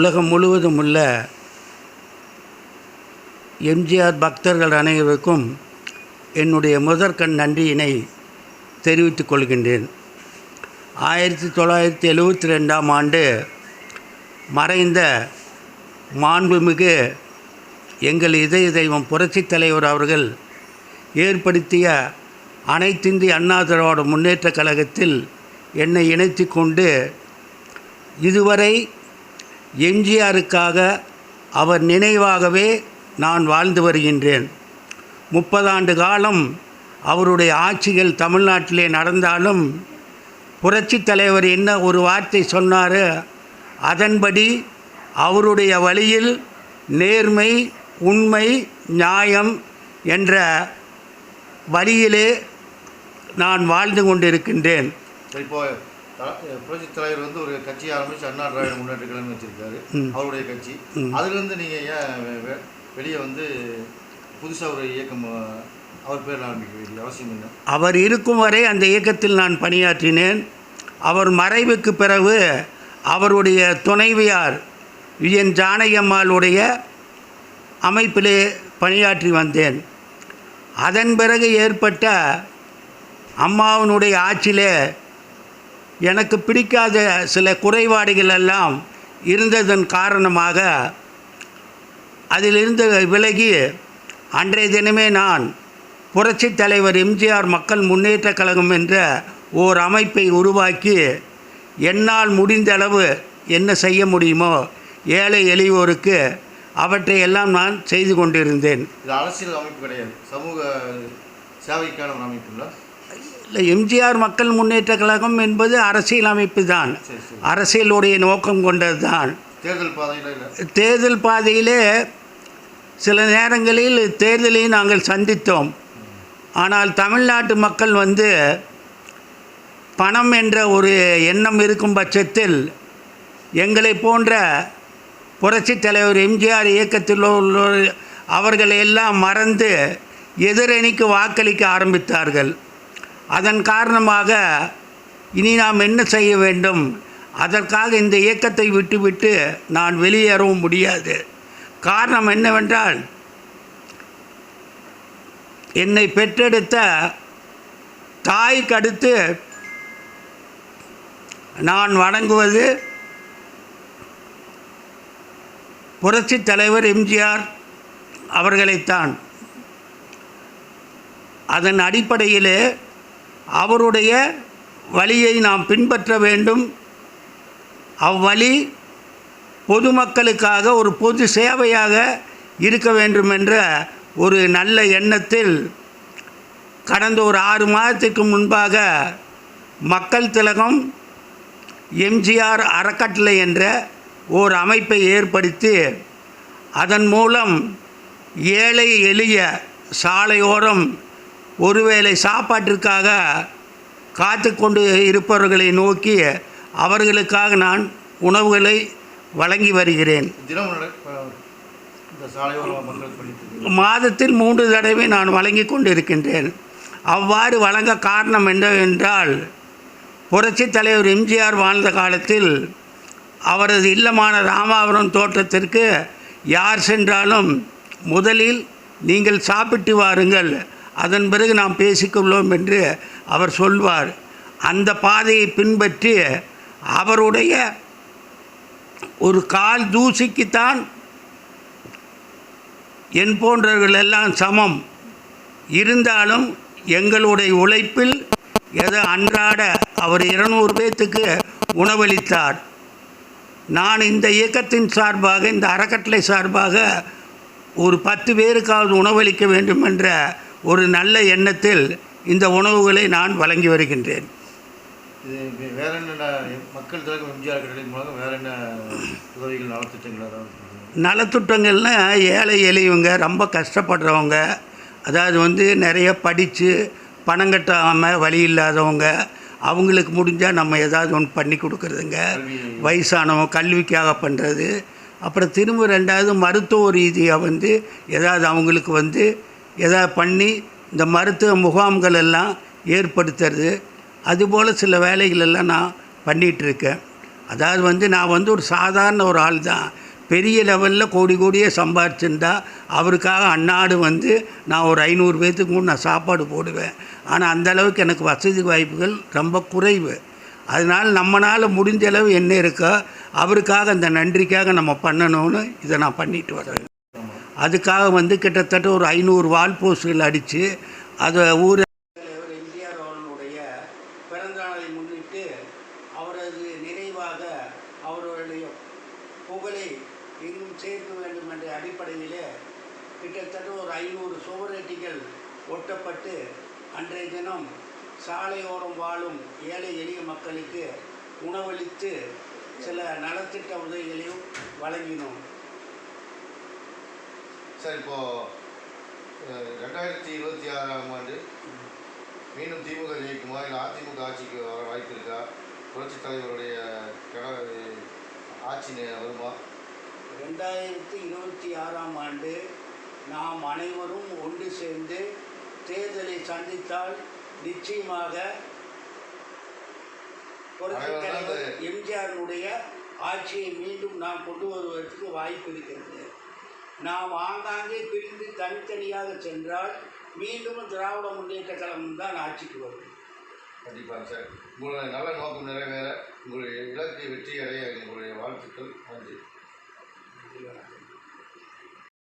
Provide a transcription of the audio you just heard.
உலகம் முழுவதும் உள்ள எம்ஜிஆர் பக்தர்கள் அனைவருக்கும் என்னுடைய முதற்கண் நன்றியினை தெரிவித்துக் கொள்கின்றேன். ஆயிரத்தி தொள்ளாயிரத்தி எழுவத்தி ரெண்டாம் ஆண்டு மறைந்த மாண்புமிகு எங்கள் இதய தெய்வம் புரட்சித் தலைவர் அவர்கள் ஏற்படுத்திய அனைத்திந்திய அண்ணா திராவிட முன்னேற்றக் கழகத்தில் என்னை இணைத்து கொண்டு இதுவரை எம்ஜிஆருக்காக அவர் நினைவாகவே நான் வாழ்ந்து வருகின்றேன். முப்பதாண்டு காலம் அவருடைய ஆட்சிகள் தமிழ்நாட்டிலே நடந்தாலும் புரட்சித் தலைவர் என்ன ஒரு வார்த்தை சொன்னார் அதன்படி அவருடைய வழியில் நேர்மை உண்மை நியாயம் என்ற வழியிலே நான் வாழ்ந்து கொண்டிருக்கின்றேன். இப்போ புரட்சி தலைவர் வந்து ஒரு கட்சி ஆரம்பிச்சு அண்ணா திராவிட முன்னேற்ற கழகம் வச்சிருக்காரு. அவருடைய கட்சி. அதுலேருந்து நீங்கள் ஏன் வெளியே வந்து புதுசாக ஒரு இயக்கம் அவர் பேரில் ஆரம்பிக்க வேண்டிய அவசியம் என்ன? அவர் இருக்கும் வரை அந்த இயக்கத்தில் நான் பணியாற்றினேன். அவர் மறைவுக்கு பிறகு அவருடைய துணைவியார் விஎன் ஜானகியம்மாளுடைய அமைப்பிலே பணியாற்றி வந்தேன். அதன் பிறகு ஏற்பட்ட அம்மாவினுடைய ஆட்சியிலே எனக்கு பிடிக்காத சில குறைபாடுகள் எல்லாம் இருந்ததன் காரணமாக அதிலிருந்து விலகி அன்றைய தினமே நான் புரட்சித் தலைவர் எம்ஜிஆர் மக்கள் முன்னேற்ற கழகம் என்ற ஓர் அமைப்பை உருவாக்கி என்னால் முடிந்த அளவு என்ன செய்ய முடியுமோ ஏழை எளியோருக்கு அவற்றை எல்லாம் நான் செய்து கொண்டிருந்தேன். இது அரசியல் அமைப்பு கிடையாது. சமூக சேவைக்கான ஒரு அமைப்பு இல்லை எம்ஜிஆர் மக்கள் முன்னேற்றக் கழகம் என்பது அரசியல் அமைப்பு தான் அரசியலுடைய நோக்கம் கொண்டது தான். தேர்தல் பாதையில் இல்லை. தேர்தல் பாதையிலே சில நேரங்களில் தேர்தலை நாங்கள் சந்தித்தோம். ஆனால் தமிழ்நாட்டு மக்கள் வந்து பணம் என்ற ஒரு எண்ணம் இருக்கும் பட்சத்தில் எங்களை போன்ற புரட்சித் தலைவர் எம்ஜிஆர் இயக்கத்தில் உள்ள அவர்களை எல்லாம் மறந்து எதிரணிக்கு வாக்களிக்க ஆரம்பித்தார்கள். அதன் காரணமாக இனி நாம் என்ன செய்ய வேண்டும்? அதற்காக இந்த இயக்கத்தை விட்டுவிட்டு நான் வெளியேறவும் முடியாது. காரணம் என்னவென்றால் என்னை பெற்றெடுத்த தாய்க்கு அடுத்து நான் வணங்குவது புரட்சித் தலைவர் எம்ஜிஆர் அவர்களைத்தான். அதன் அடிப்படையிலே அவருடைய வழியை நாம் பின்பற்ற வேண்டும். அவ்வழி பொதுமக்களுக்காக ஒரு பொது சேவையாக இருக்க வேண்டும் என்ற ஒரு நல்ல எண்ணத்தில் கடந்த ஒரு ஆறு மாதத்திற்கு முன்பாக மக்கள் திலகம் எம்ஜிஆர் அறக்கட்டளை என்ற ஓர் அமைப்பை ஏற்படுத்தி அதன் மூலம் ஏழை எளிய சாலையோரம் ஒருவேளை சாப்பாட்டிற்காக காத்து கொண்டு இருப்பவர்களை நோக்கி அவர்களுக்காக நான் உணவுகளை வழங்கி வருகிறேன். மாதத்தில் மூன்று தடவை நான் வழங்கி கொண்டிருக்கின்றேன். அவ்வாறு வழங்க காரணம் என்னவென்றால் புரட்சித் தலைவர் எம்ஜிஆர் வாழ்ந்த காலத்தில் அவரது இல்லமான ராமாபுரம் தோட்டத்திற்கு யார் சென்றாலும் முதலில் நீங்கள் சாப்பிட்டு வாருங்கள். அதன் பிறகு நாம் பேசிக்கொள்வோம் என்று அவர் சொல்வார். அந்த பாதையை பின்பற்றி அவருடைய ஒரு கால் தூசிக்குத்தான் என் போன்றவர்கள் எல்லாம் சமம். இருந்தாலும் எங்களுடைய உழைப்பில் எதை அன்றாட அவர் இருநூறு பேர்த்துக்கு உணவளித்தார். நான் இந்த இயக்கத்தின் சார்பாக இந்த அறக்கட்டளை சார்பாக ஒரு பத்து பேருக்காவது உணவளிக்க வேண்டும் என்ற ஒரு நல்ல எண்ணத்தில் இந்த உணவுகளை நான் வழங்கி வருகின்றேன்? நலத்திட்டங்கள்னா ஏழை எளியவங்க ரொம்ப கஷ்டப்படுறவங்க அதாவது வந்து நிறைய படித்து பணம் கட்டாமல் வழி இல்லாதவங்க அவங்களுக்கு முடிஞ்சால் நம்ம ஏதாவது ஒன்று பண்ணி கொடுக்குறதுங்க. வயசானவங்க கல்விக்காக பண்ணுறது அப்புறம் திரும்ப ரெண்டாவது மருத்துவ ரீதியாக வந்து ஏதாவது அவங்களுக்கு வந்து எதாவது பண்ணி இந்த மருத்துவ முகாம்கள் எல்லாம் ஏற்படுத்துறது. அதுபோல் சில வேலைகள் எல்லாம் நான் பண்ணிகிட்ருக்கேன். அதாவது வந்து நான் வந்து ஒரு சாதாரண ஒரு ஆள் தான். பெரிய லெவலில் கோடி கோடியே சம்பாரிச்சிருந்தா அவருக்காக அன்னாடு வந்து நான் ஒரு ஐநூறு பேர்த்துக்கு கூட நான் சாப்பாடு போடுவேன். ஆனால் அந்த அளவுக்கு எனக்கு வசதி வாய்ப்புகள் ரொம்ப குறைவு. அதனால் நம்மளால் முடிஞ்ச அளவு என்ன இருக்கோ அவருக்காக அந்த நன்றிக்காக நம்ம பண்ணணும்னு இதை நான் பண்ணிட்டு வரேன். அதுக்காக வந்து கிட்டத்தட்ட ஒரு ஐநூறு வால் போஸ்டுகள் அடித்து அதை ஊர் எம்ஜிஆர் அவர்களுடைய பிறந்த நாளை முன்னிட்டு அவரது நினைவாக அவர்களுடைய புகழை இன்னும் சேர்க்க வேண்டும் என்ற அடிப்படையிலே கிட்டத்தட்ட ஒரு ஐநூறு சுவரொட்டிகள் ஒட்டப்பட்டு அன்றைய தினம் சாலையோரம் வாழும் ஏழை எளிய மக்களுக்கு உணவளித்து சில நலத்திட்ட உதவிகளையும் வழங்கினோம். சார் இப்போ அஹ், ரெண்டாயிரத்தி இருபத்தி ஆறாம் ஆண்டு மீண்டும் திமுக ஜெயிக்குமா? இல்லை அதிமுக ஆட்சிக்கு வர வாய்ப்பு இருக்கா? புரட்சித் தலைவருடைய கனவு ஆட்சி வருமா? ரெண்டாயிரத்தி இருபத்தி ஆறாம் ஆண்டு நாம் அனைவரும் ஒன்று சேர்ந்து தேர்தலை சந்தித்தால் நிச்சயமாக தலைவர் எம்ஜிஆருடைய ஆட்சியை மீண்டும் நாம் கொண்டு வருவதற்கு வாய்ப்பு இருக்கிறது. நாம் ஆங்காங்கே பிரிந்து தனித்தனியாக சென்றால் மீண்டும் திராவிட முன்னேற்ற கழகம் தான் ஆட்சிக்கு வரும். கண்டிப்பாக சார். உங்களுடைய நல்ல நோக்கம் நிறைவேற உங்களுடைய இலக்கை வெற்றி அடைய எங்களுடைய வாழ்த்துக்கள். நன்றி.